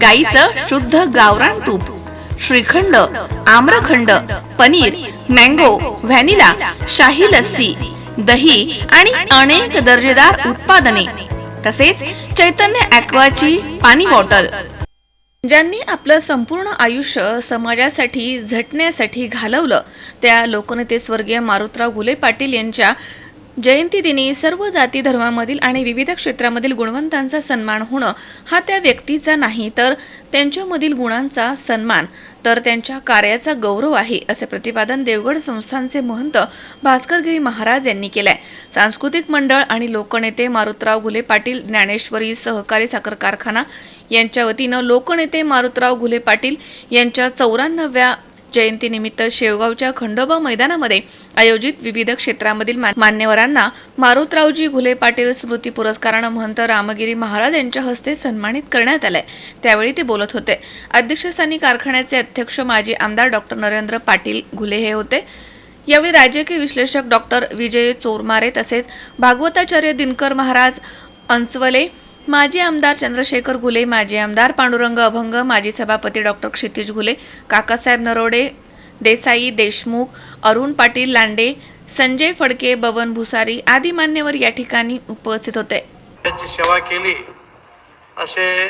गाईचं शुद्ध गावरान तूप श्रीखंड आम्रखंड पनीर मँगो व्हॅनिला शाही लस्सी दही आणि अनेक दर्जेदार उत्पादने तसेच चैतन्य ॲक्वाची पाणी बॉटल. ज्यांनी आपलं संपूर्ण आयुष्य समाजासाठी झटण्यासाठी घालवलं त्या लोकनेते स्वर्गीय मारुतराव घुले पाटील यांच्या जयंतीदिनी सर्व जाती धर्मामधील आणि विविध क्षेत्रामधील गुणवंतांचा सन्मान होणं हा त्या व्यक्तीचा नाही तर त्यांच्यामधील गुणांचा सन्मान तर त्यांच्या कार्याचा गौरव आहे असे प्रतिपादन देवगड संस्थानचे महंत भास्करगिरी महाराज यांनी केलंय. सांस्कृतिक मंडळ आणि लोकनेते मारुतराव घुले पाटील ज्ञानेश्वरी सहकारी साखर कारखाना यांच्या वतीनं लोकनेते मारुतराव घुले पाटील यांच्या चौऱ्याण्णव्या जयंतीनिमित्त शेवगावच्या खंडोबा मैदानामध्ये आयोजित विविध क्षेत्रामधील मा- मान्यवरांना मारुतरावजी घुले पाटील स्मृती पुरस्कारानं महंत रामगिरी महाराज यांच्या हस्ते सन्मानित करण्यात आलंय. त्यावेळी ते बोलत होते. अध्यक्षस्थानी कारखान्याचे अध्यक्ष माजी आमदार डॉक्टर नरेंद्र पाटील घुले हे होते. यावेळी राजकीय विश्लेषक डॉक्टर विजय चोरमारे तसेच भागवताचार्य दिनकर महाराज अंचवले माजी आमदार चंद्रशेखर घुले माजी आमदार पांडुरंग अभंग माजी सभापती डॉक्टर क्षितिज घुले काकासाहेब नरोडे देसाई देशमुख अरुण पाटील लांडे संजय फडके बबन भुसारी आदी मान्यवर या ठिकाणी उपस्थित होते. त्याची सेवा केली. असे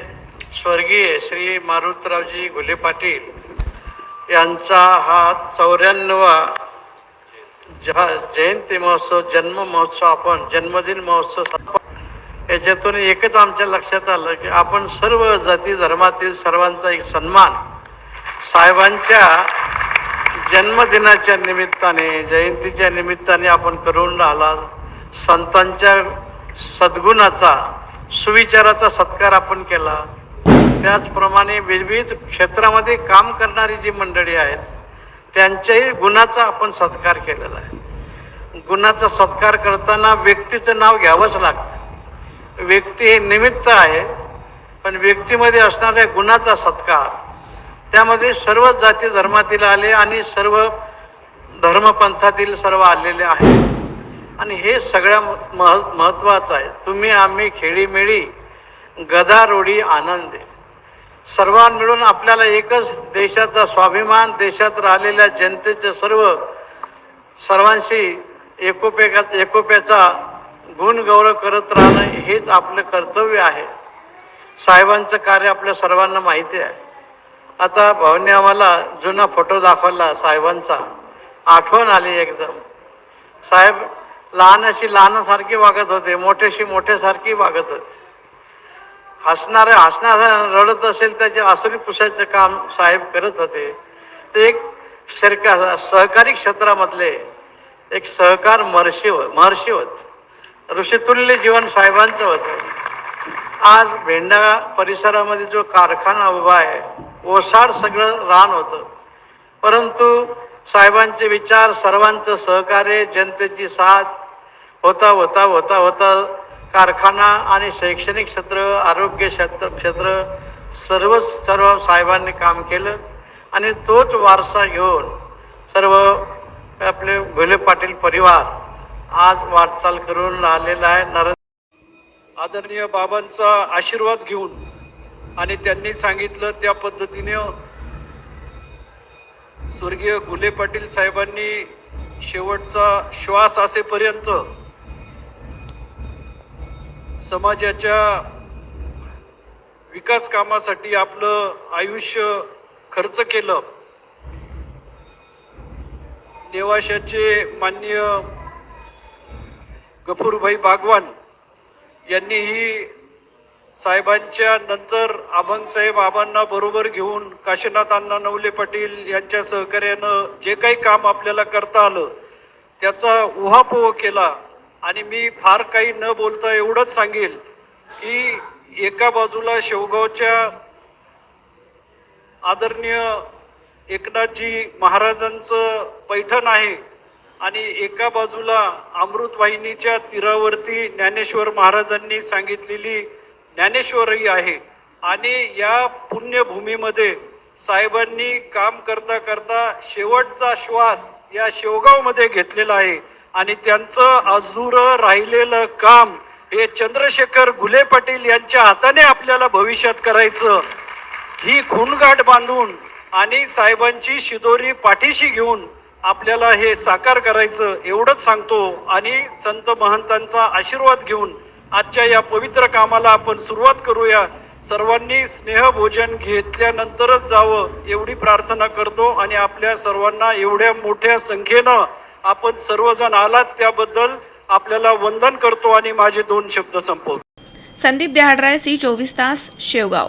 स्वर्गीय श्री मारुतरावजी घुले पाटील यांचा हा चौऱ्याण्णवा जयंती महोत्सव जन्म महोत्सव आपण जन्मदिन महोत्सव याच्यातून एकच आमच्या लक्षात आलं की आपण सर्व जाती धर्मातील सर्वांचा एक सन्मान साहेबांच्या जन्मदिनाच्या निमित्ताने जयंतीच्या निमित्ताने आपण करून राहिला. संतांच्या सद्गुणाचा सुविचाराचा सत्कार आपण केला. त्याचप्रमाणे विविध क्षेत्रामध्ये काम करणारी जी मंडळी आहेत त्यांच्याही गुणाचा आपण सत्कार केलेला आहे. गुणाचा सत्कार करताना व्यक्तीचं नाव घ्यावंच लागतं. व्यक्ती हे निमित्त आहे पण व्यक्तीमध्ये असणाऱ्या गुणाचा सत्कार. त्यामध्ये सर्व जाती धर्मातील आले आणि सर्व धर्मपंथातील सर्व आलेले आहेत. आणि हे सगळ्या मह महत्त्वाचं आहे. तुम्ही आम्ही खेळीमेळी गदारोडी आनंद. सर्वां मिळून आपल्याला एकच देशाचा स्वाभिमान देशात राहिलेल्या जनतेचे सर्व सर्वांशी एकोप्याचा एकोप्याचा गुणगौरव करत राहणं हेच आपलं कर्तव्य आहे. साहेबांचं कार्य आपल्या सर्वांना माहिती आहे. आता भाऊने आम्हाला जुना फोटो दाखवला साहेबांचा. आठवण आली एकदम. साहेब लहानाशी लहानासारखी वागत होते मोठेशी मोठ्यासारखी वागत होते. हसणारे हसणाऱ्या रडत असेल त्याचे आसुरी पुसायचं काम साहेब करत होते ते एक सरकार सहकारी क्षेत्रामधले एक सहकार महर्षी हो महर्षी होत. ऋषितुल्य जीवन साहेबांचं होतं. आज भेंडा परिसरामध्ये जो कारखाना उभा आहे ओसाड सगळं रान होतं. परंतु साहेबांचे विचार सर्वांचं सहकार्य जनतेची साथ होता होता होता होता कारखाना आणि शैक्षणिक क्षेत्र आरोग्य क्षेत्र क्षेत्र सर्वच सर्व साहेबांनी काम केलं. आणि तोच वारसा घेऊन सर्व आपले भोले पाटील परिवार आज वाटचाल करून राहिलेला आहे. नरेंद्र आदरणीय बाबांचा आशीर्वाद घेऊन आणि त्यांनी सांगितलं त्या पद्धतीने स्वर्गीय गुले पाटील साहेबांनी शेवटचा श्वास असेपर्यंत समाजाच्या विकास कामासाठी आपलं आयुष्य खर्च केलं. नेवाशाचे माननीय गफूरभाई बागवान यांनीही साहेबांच्या नंतर आबंगसाहेब आबांना बरोबर घेऊन काशीनाथ अण्णा नवले पाटील यांच्या सहकार्यानं जे काही काम आपल्याला करता आलं त्याचा उहापोह केला. आणि मी फार काही न बोलता एवढंच सांगेल की एका बाजूला शेवगावच्या आदरणीय एकनाथजी महाराजांचं पैठण आहे आणि एका बाजूला अमृतवाहिनीच्या तीरावरती ज्ञानेश्वर महाराजांनी सांगितलेली ज्ञानेश्वरही आहे. आणि या पुण्यभूमीमध्ये साहेबांनी काम करता करता शेवटचा श्वास या शेवगावमध्ये घेतलेला आहे. आणि त्यांचं अधुरं राहिलेलं काम हे चंद्रशेखर घुले पाटील यांच्या हाताने आपल्याला भविष्यात करायचं. ही खूणगाठ बांधून आणि साहेबांची शिदोरी पाठीशी घेऊन आपल्याला हे साकार करायचं एवढंच सांगतो आणि संत महंतांचा आशीर्वाद घेऊन आजच्या या पवित्र कामाला आपण सुरुवात करूया. सर्वांनी स्नेहभोजन घेतल्यानंतरच जावं एवढी प्रार्थना करतो आणि आपल्या सर्वांना एवढ्या मोठ्या संख्येनं आपण सर्वजण आलात त्याबद्दल आपल्याला वंदन करतो आणि माझे दोन शब्द संपवतो. संदीप देहाडराय सी चोवीस तास शेवगाव.